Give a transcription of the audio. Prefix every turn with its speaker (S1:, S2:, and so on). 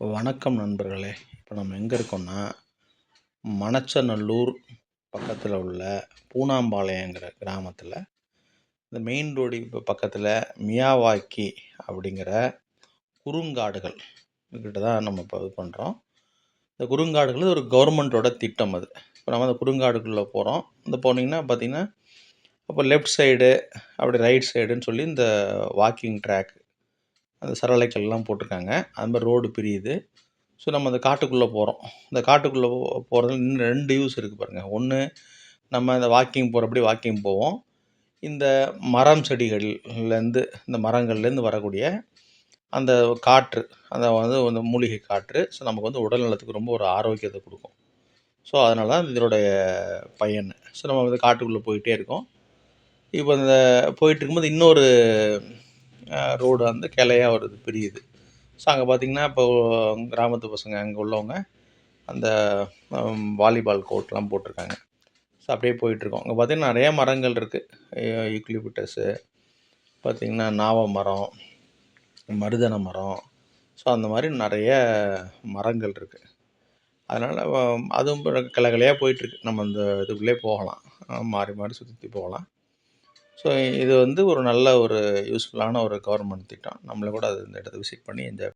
S1: வணக்கம் நண்பர்களே. இப்போ நம்ம எங்கே இருக்கோம்னா மணச்சநல்லூர் பக்கத்தில் உள்ள பூனாம்பாளையங்கிற கிராமத்தில் இந்த மெயின் ரோடு இப்போ பக்கத்தில் மியாவாக்கி அப்படிங்கிற குறுங்காடுகள் கிட்ட தான் நம்ம இப்போ இது பண்ணுறோம் இந்த குறுங்காடுகள் ஒரு கவர்மெண்ட்டோட திட்டம் அது. இப்போ நம்ம அந்த குறுங்காடுக்குள்ளே போகிறோம் இந்த போனீங்கன்னா பார்த்திங்கன்னா அப்போ லெஃப்ட் சைடு அப்படி ரைட் சைடுன்னு சொல்லி இந்த வாக்கிங் ட்ராக் அந்த சரளைக்கல்லாம் போட்டிருக்காங்க. அது மாதிரி ரோடு பிரியுது. ஸோ நம்ம அந்த காட்டுக்குள்ளே போகிறோம் இந்த காட்டுக்குள்ளே போகிறதுல இன்னும் ரெண்டு யூஸ் இருக்குது பாருங்கள் ஒன்று நம்ம இந்த வாக்கிங் போகிறப்படி வாக்கிங் போவோம். இந்த மரம் செடிகள்லேருந்து இந்த மரங்கள்லேருந்து வரக்கூடிய அந்த காற்று அந்த வந்து அந்த மூலிகை காற்று ஸோ நமக்கு வந்து உடல் நலத்துக்கு ரொம்ப ஒரு ஆரோக்கியத்தை கொடுக்கும். ஸோ அதனால தான் இதனுடைய பயன். ஸோ நம்ம வந்து காட்டுக்குள்ளே போயிட்டே இருக்கோம். இப்போ இந்த போயிட்டு இருக்கும்போது இன்னொரு ரோடு வந்து கிளையா வருது பிரியுது. ஸோ அங்கே பார்த்திங்கன்னா இப்போ கிராமத்து பசங்க அங்கே உள்ளவங்க அந்த வாலிபால் கோர்ட்லாம் போட்டிருக்காங்க. ஸோ அப்படியே போயிட்டுருக்கோம். அங்கே பார்த்திங்கன்னா நிறைய மரங்கள் இருக்குது யூக்லிபிட்டஸு பார்த்திங்கன்னா நாவ மரம் மருதன மரம். ஸோ அந்த மாதிரி நிறைய மரங்கள் இருக்குது அதனால் அதுவும் கிளை கிளையாக போயிட்டுருக்கு. நம்ம அந்த இதுக்குள்ளே போகலாம். மாறி மாறி சுற்றி போகலாம். ஸோ இது வந்து ஒரு நல்ல ஒரு யூஸ்ஃபுல்லான ஒரு கவர்மெண்ட் திட்டம். நம்மளை கூட அது இந்த இடத்த விசிட் பண்ணி என்ஜாய்